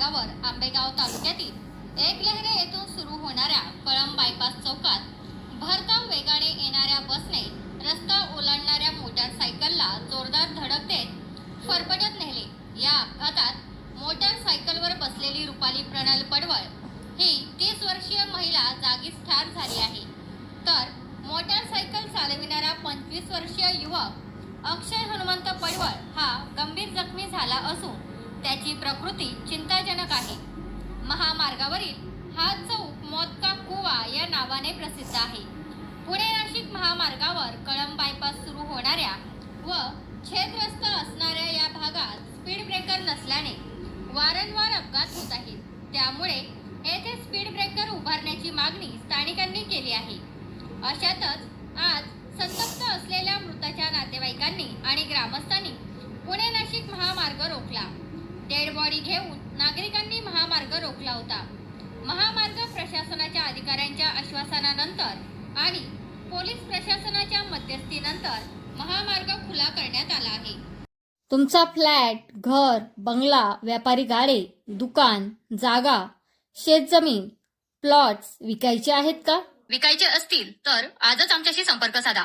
मार्गावर आंबेगाव तालुक्यातील एकलहरे येथून सुरू होणाऱ्या कळंब बायपास चौकात भरधाव वेगाने येणाऱ्या बसने रस्ता ओलांडणाऱ्या मोटारसायकलला जोरदार धडक देत फरफटत नेले. या अपघातात मोटारसायकलवर बसलेली रुपाली प्रणल पडवळ ही तीस वर्षीय महिला जागीच ठार झाली आहे. तर मोटारसायकल चालविणारा पंचवीस वर्षीय युवक अक्षय हनुमंत पडवळ हा गंभीर जखमी झाला असून त्याची प्रकृती चिंताजनक आहे. महामार्गावरील हा चौक मोदका कुवा या नावाने प्रसिद्ध आहे. पुणे नाशिक महामार्गावर कळंब बायपास सुरू होणाऱ्या व छेदग्रस्त असणाऱ्या या भागात स्पीड ब्रेकर नसल्याने वारंवार अपघात होत आहेत त्यामुळे येथे स्पीड ब्रेकर उभारण्याची मागणी स्थानिकांनी केली आहे. अशातच आज संतप्त असलेल्या मृताच्या नातेवाईकांनी आणि ग्रामस्थांनी पुणे नाशिक महामार्ग रोखला. बॉडी घेऊन नागरिकांनी महामार्ग रोखला होता. महामार्ग प्रशासनाच्या अधिकाऱ्यांच्या आश्वासनानंतर आणि पोलीस प्रशासनाच्या मध्यस्थीनंतर महामार्ग खुला करण्यात आला आहे. तुमचा फ्लॅट घर बंगला व्यापारी गाडे दुकान जागा शेतजमीन प्लॉट्स विकायचे आहेत का? विकायचे असतील तर आजच आमच्याशी संपर्क साधा.